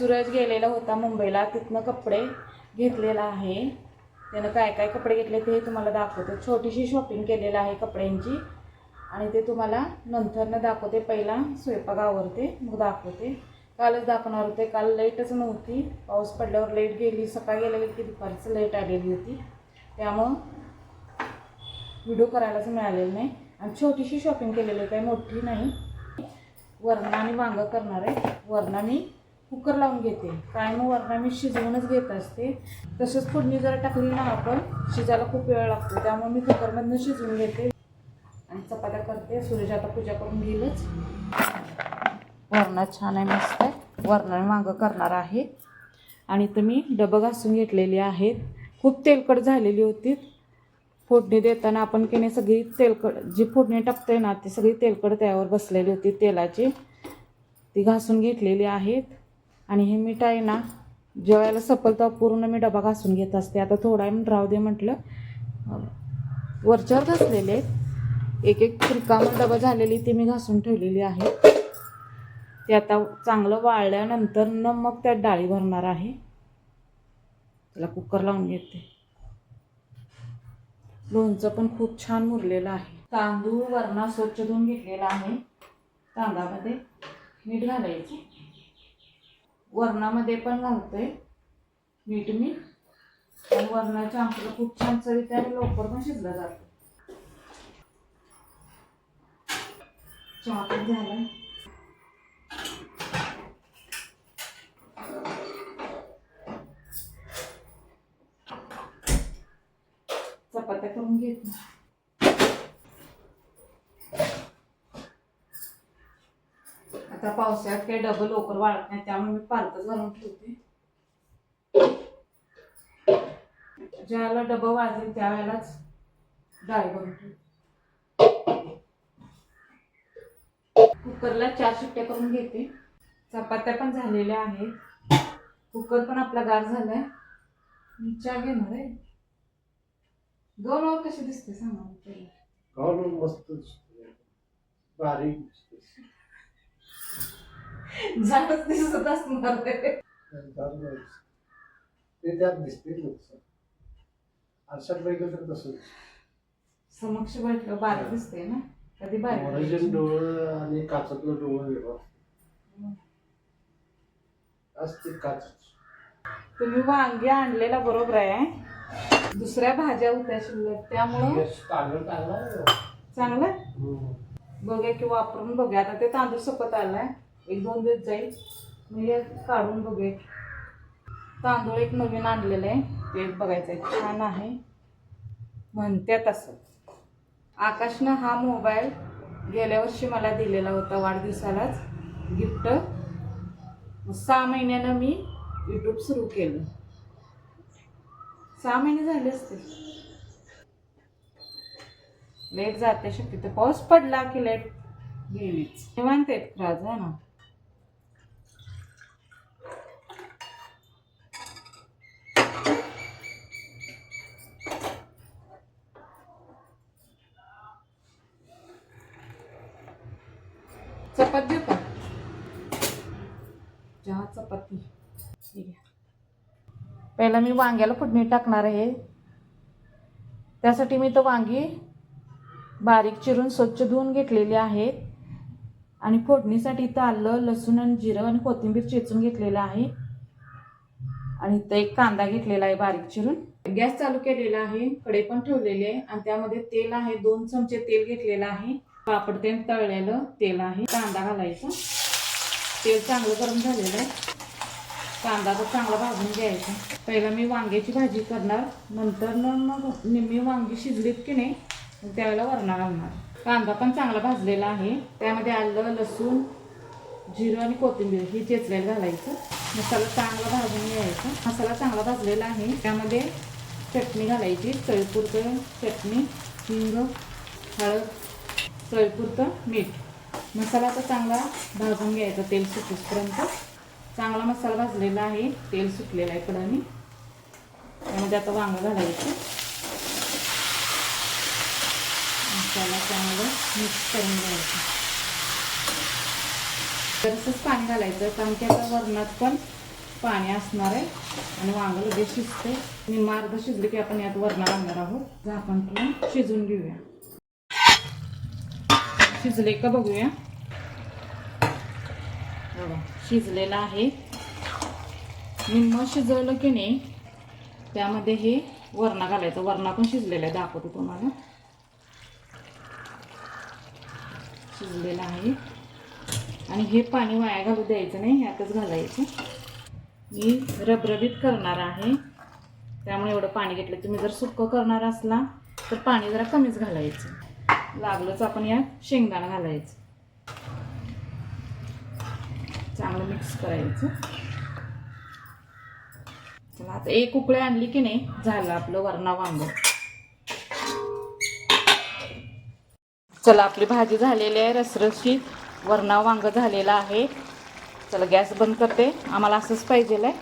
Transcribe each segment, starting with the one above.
सूरज गेलेला होता मुंबईला. तिथनं कपडे घेतलेला आहे. त्यानं काय काय कपडे घेतले ते तुम्हाला दाखवते. छोटीशी शॉपिंग केलेलं आहे कपड्यांची. आणि ते तुम्हाला नंतरनं दाखवते. पहिला स्वयंपाक आवरते. मग दाखवते. कालच दाखवणार होते. काल लेटच नव्हती. पाऊस पडल्यावर लेट गेली. सकाळी गेलेली की दुपारचं लेट आलेली होती. त्यामुळं व्हिडिओ करायलाच मिळालेलं नाही. आणि छोटीशी शॉपिंग केलेली काही मोठी नाही. वरणा आणि वांगं करणार आहे. वरणा मी कुकर लावून घेते. काय मग वरणा मी शिजवूनच घेत असते. तसंच फोडणी जर टाकली ना आपण शिजायला खूप वेळ लागतो. त्यामुळे मी कुकरमधनं शिजवून घेते. आणि चपात्या करते. सूर्य आता पूजा करून घेईलच वरणा छान आहे मस्त आहे. वरणा मागं करणार आहे. आणि इथं मी डबं घासून घेतलेली आहेत. खूप तेलकट झालेली होती. फोडणी देताना आपण की नाही सगळी तेलकट जी फोडणी टाकते ना ती सगळी तेलकट त्यावर बसलेली होती तेलाची. ती घासून घेतलेली आहेत. आणि हे मीठ आहे ना जेवायला सपल तेव्हा पूर्ण मी डबा घासून घेत असते. आता थोडा राहू दे म्हटलं. वरच्यावर घासलेले आहेत. एक एक रिकामा डबा झालेली ती मी घासून ठेवलेली आहे. ते आता चांगलं वाळल्यानंतर न मग त्यात डाळी भरणार आहे. त्याला कुकर लावून घेते. लोणचं पण खूप छान मुरलेलं आहे. तांदूळ वरणा स्वच्छ धुवून घेतलेला आहे. तांदळामध्ये मीठ घालायची. वरणामध्ये पण घालते मीठ मी. आणि वरणाच्या आमच्याला खूप छान चवीत आणि लवकर पण शिजलं जातं. चहा पण झाला चपात्या करून घेत आता पावसाळ्यात काही डबल लवकर वाढत नाही त्यामुळे मी पालकच घालून ठेवते. ज्यावेळेला डबं वाजेल त्यावेळेलाच डाळ भरून ठेवते. कुकरला चार सुट्ट्या करून घेते. चपात्या पण झालेल्या आहेत. कुकर पण आपला गार झालाय. मी चहा घेणार आहे. दोन वर कशी दिसते सांगा मस्त बारीक दिसते झाडच दिसत असणार. ते त्यात दिसते आरशात बघितलं तर तसं समक्ष भेटलं बारीक दिसते ना? कधी बारीक. डोळं आणि काचातलं डोळं वेगळं. असते काच तुम्ही वांगे आणलेला बरोबर आहे दुसऱ्या भाज्या होत्या शिल्लक त्यामुळं? चांगला. हम्म. बघूया की वापरून बघूया. आता ते तांदूळ सपत आलाय. एक दोन दिवस जाईल. मी हे काढून बघूया. तांदूळ एक नवीन आणलेलं आहे. ते बघायचं आहे छान आहे. म्हणत्यात असं. आकाशनं हा मोबाईल गेल्या वर्षी मला दिलेला होता वाढदिवसालाच. गिफ्ट. सहा महिन्यानं मी यूट्यूब सुरू केलं. सहा महिने झाले असते लेट जाते शक्यतो. पाऊस पडला की लेट. गेलीच. निवांत आहेत. राज ना चपात देऊ का चहा चपाती. पहिला मी वांग्याला फोडणी टाकणार आहे. त्यासाठी मी तो वांगी बारीक चिरून स्वच्छ धुवून घेतलेली आहेत आणि फोडणीसाठी इथं आलं लसूण आणि जिरं आणि कोथिंबीर चेचून घेतलेलं आहे. आणि इथं एक कांदा घेतलेला आहे बारीक चिरून. गॅस चालू केलेला आहे कडे पण ठेवलेले आहे. आणि त्यामध्ये तेल आहे दोन चमचे तेल घेतलेलं आहे. पापड तेल तळलेलं तेल आहे. कांदा घालायचा. तेल चांगलं गरम झालेलं आहे. कांदा तर चांगला भाजून घ्यायचा. पहिला मी वांग्याची भाजी करणार नंतर न मग निम्मी वांगी शिजलीत की नाही त्यावेळेला वरणा घालणार. कांदा पण चांगला भाजलेला आहे. त्यामध्ये आलं लसूण जिरं आणि कोथिंबीर ही चेचलेलं घालायचं. मसाला चांगला भाजून घ्यायचा. मसाला चांगला भाजलेला आहे. त्यामध्ये चटणी घालायची. चळपुरतं चटणी हिंग हळद चळपुरतं मीठ. मसाला तर चांगला भाजून घ्यायचा तेल सुटेपर्यंत. चांगला मसाला भाजलेला आहे तेल सुटलेलं आहे कडाने. त्यामध्ये आता वांगं घालायचं. मसाला चांगलं मिक्स करून घ्यायचं. तसंच पाणी घालायचं. कारण की आता वरणात पण पाणी असणार आहे आणि वांगं लगेच शिजते निम्मा अर्ध शिजले की आपण यात वरणा घालणार आहोत. झाकण ठेवून शिजून घेऊया. शिजले का बघूया. बघा शिजलेलं आहे. निम्म शिजवलं की नाही त्यामध्ये हे वरणा घालायचं. वरणा पण शिजलेला आहे दाखवतो तुम्हाला. शिजलेलं आहे. आणि हे पाणी वाया घालू द्यायचं नाही ह्यातच घालायचं. मी रबरबीत करणार आहे. त्यामुळे एवढं पाणी घेतलं. तुम्ही जर सुक्कं करणार असला तर पाणी जरा कमीच घालायचं. लागलंच आपण यात शेंगदाणा घालायचं. चांगलं मिक्स करायचं. चला आता एक उकळी आणली की नाही झालं आपलं वरणा वांग. चला आपली भाजी झालेली आहे रसरशी. वरणा वांग झालेलं आहे. चला गॅस बंद करते. आम्हाला असंच पाहिजे आहे.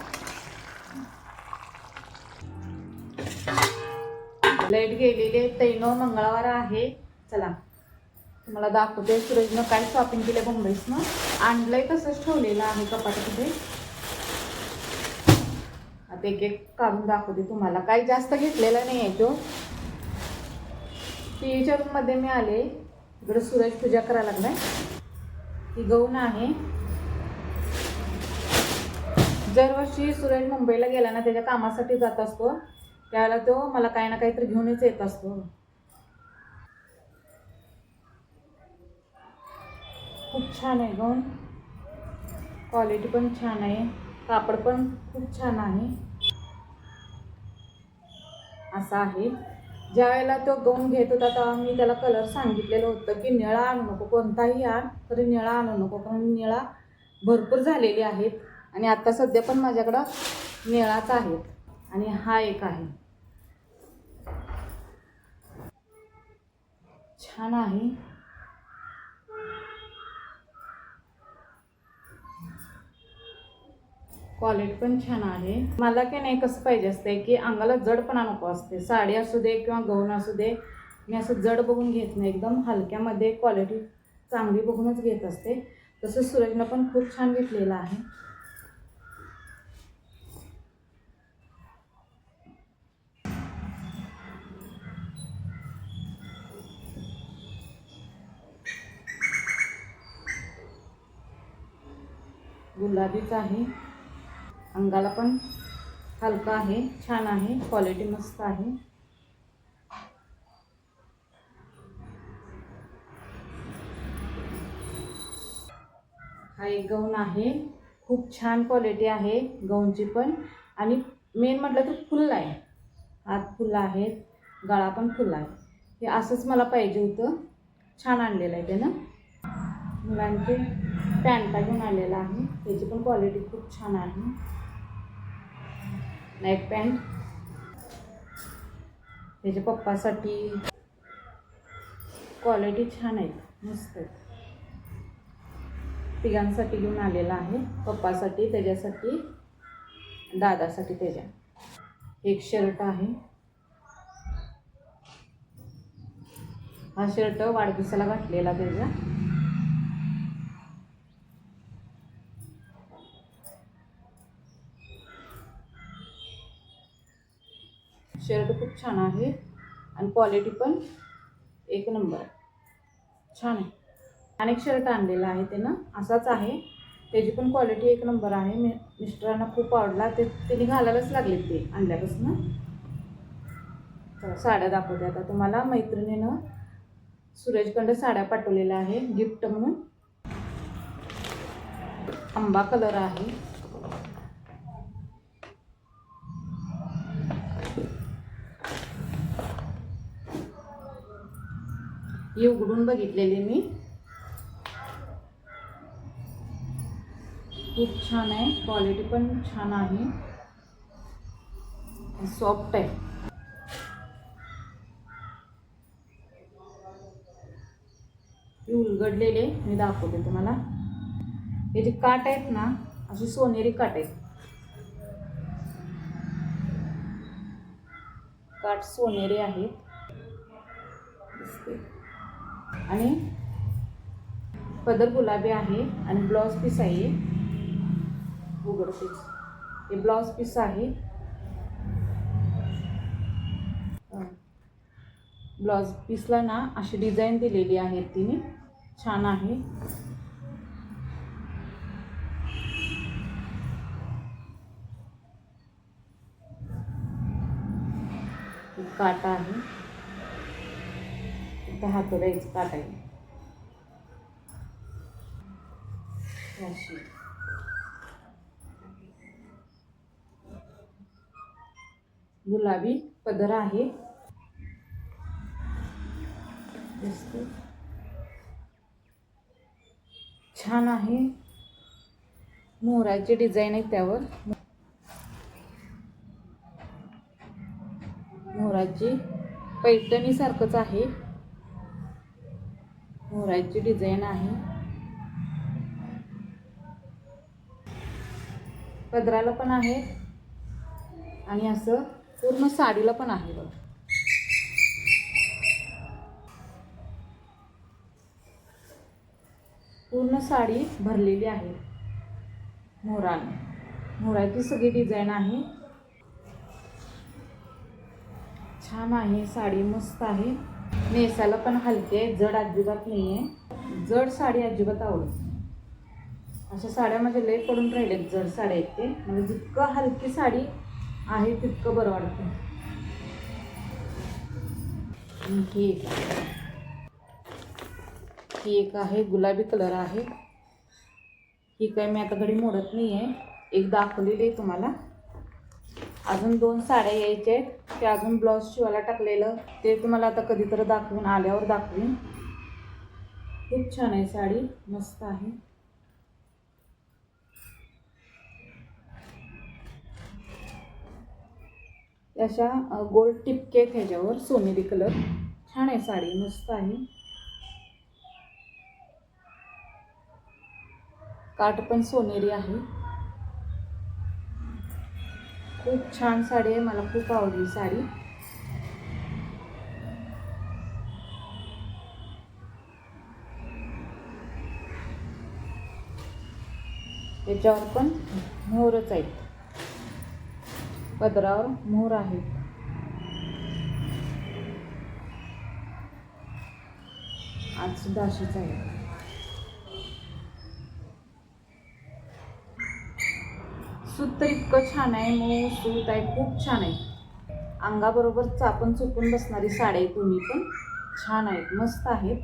लाइट गेलेली आहे. तैनो मंगळवार आहे. चला. तुम्हाला दाखवते सुरजनं काय शॉपिंग केलं मुंबईसनं आणलंय तसंच ठेवलेलं आहे कपाटामध्ये. आता एक एक काढून दाखवते तुम्हाला. काही जास्त घेतलेला नाही आहे तो. टीव्हीच्या रूममध्ये मी आले. इकडं सूरज पूजा करायला लागलाय. ही गौण आहे. दरवर्षी सूरज मुंबईला गेला ना त्याच्या कामासाठी जात असतो. त्यावेळेला तो मला काही ना काहीतरी घेऊनच येत असतो. खूप छान आहे गौन क्वालिटी पण छान आहे. कापड पण खूप छान आहे. असा आहे. ज्या वेळेला तो गौन घेत होता तेव्हा मी त्याला कलर सांगितलेलं होतं की निळा आणू नको कोणताही आण तरी निळा आणू नको. कारण निळा भरपूर झालेली आहेत आणि आत्ता सध्या पण माझ्याकडं निळाच आहेत. आणि हा एक आहे. छान आहे. क्वालिटी पण छान आहे. मला की नाही कसं पाहिजे असते की अंगाला जडपणा नको असते. साडी असू दे किंवा गहून असू दे मी असं जड बघून घेत नाही. एकदम हलक्यामध्ये क्वालिटी चांगली बघूनच घेत असते. तसंच सूरजनं पण खूप छान घेतलेलं आहे. गुलाबीच आहे. अंगाला पण हलका आहे छान आहे क्वालिटी मस्त आहे. हा एक गौन आहे खूप छान क्वालिटी आहे गौनची पण. आणि मेन म्हटलं तर फुल आहे. हात फुलं आहेत गळा पण फुल आहे. हे असंच मला पाहिजे होतं. छान आणलेलं आहे त्यानं. मुलांचे पॅन्टा घेऊन आलेला आहे. त्याची पण क्वालिटी खूप छान आहे. Night pant. त्याच्या पप्पासाठी क्वालिटी छान आहेत मस्त आहेत तिघांसाठी घेऊन आलेला आहे पप्पासाठी त्याच्यासाठी दादासाठी त्याच्या. एक शर्ट आहे. हा शर्ट वाढदिवसाला घातलेला त्याच्या. शर्ट खूप छान आहे. आणि क्वालिटी पण एक नंबर छान आहे. अनेक शर्ट आणलेला आहे त्यानं. असाच आहे. त्याची पण क्वालिटी एक नंबर आहे. मी मिस्टरांना खूप आवडला. ते त्यांनी घालायलाच लागले ते आणल्यापासून. तर साड्या दाखवते आता. तुम्हाला मैत्रिणीनं सूरजकंड साड्या पाठवलेल्या आहे. गिफ्ट म्हणून. आंबा कलर आहे. ही उघडून बघितलेली मी. खूप छान आहे. क्वालिटी पण छान आहे. सॉफ्ट आहे. हे उलगडलेले मी दाखवते तुम्हाला. हे जे काट आहेत ना अशी सोनेरी काट आहेत. काट सोनेरी आहेत. दिसते. आणि पदर गुलाबी आहे आणि ब्लाऊज पीस आहे. उघडतेच हे ब्लाऊज पीस आहे. ब्लाऊज पीसला ना अशी डिझाईन दिलेली आहे तिने. छान आहे. काटा आहे. इथं हातोड्याचं काटा आहे अशी. गुलाबी पदर आहे. छान आहे. मोराची डिझाईन आहे त्यावर. मोराची पैठणीसारखंच आहे. मोराची डिझाईन आहे. पदराला पण आहे. आणि असं पूर्ण साडीला पण आहे बघ. पूर्ण साडी भरलेली आहे मोराने. मोराची सगळी डिझाईन आहे. छान आहे साडी मस्त आहे. नेसायला पण हलके आहे जड अजिबात नाही आहे जड साडी अजिबात आवडत अशा साड्या माझ्या लय पडून राहिल्यात जड साड्या आहेत ते. म्हणजे जितकं हलकी साडी आहे तितकं बरं वाटतं. आणि ही एक आहे. ही एक आहे गुलाबी कलर आहे. ही काय मी आता घडी मोडत नाही आहे एक दाखवलेली आहे तुम्हाला. अजून दोन साड्या यायच्या आहेत. ते अजून ब्लाऊज शिवायला टाकलेलं. ते तुम्हाला आता कधीतरी दाखवून आल्यावर दाखवीन. खूप छान आहे साडी. मस्त आहे. अशा गोल गोल्ड टिपके आहेत ह्याच्यावर सोनेरी कलर. छान आहे साडी. मस्त आहे. काठ पण सोनेरी आहे. खूप छान साडी आहे मला खूप आवडली साडी. त्याच्यावर पण मोहरच आहेत. पदरावर मोहर आहेत. आज सुद्धा अशीच आहे सूत तर इतकं छान आहे मऊ सूत आहे खूप छान आहे. अंगाबरोबर चापण चुकून बसणारी साड्या आहेत दोन्ही पण. छान आहेत मस्त आहेत.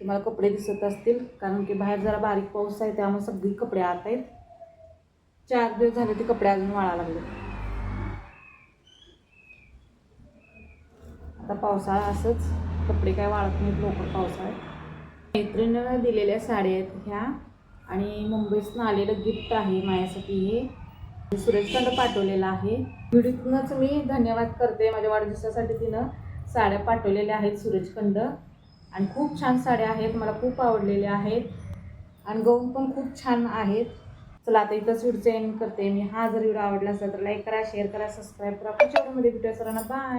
तुम्हाला कपडे दिसत असतील कारण की बाहेर जरा बारीक पाऊस आहे त्यामुळे सगळी कपडे आत आहेत. चार दिवस झाले ते कपडे अजून वाळा लागले आता पावसाळा असंच कपडे काय वाळत नाहीत लवकर पावसाळ्यात मैत्रिणीनं दिलेल्या साड्या आहेत ह्या आणि मुंबईतून आलेलं गिफ्ट आहे माझ्यासाठी हे. सुरेशखंड पाठवलेला आहे. व्हिडिओतूनच मी धन्यवाद करते. माझ्या वाढदिवसासाठी तिनं साड्या पाठवलेल्या आहेत सुरेशखंड आणि खूप छान साड्या आहेत. मला खूप आवडलेल्या आहेत. आणि गहू पण खूप छान आहेत. चला आता इथंच व्हिडिओचं एंड करते. मी हा जर व्हिडिओ आवडला असेल तर लाईक करा शेअर करा सबस्क्राईब करा. पुढच्या व्हिडिओमध्ये भेटूया सरांना. बाय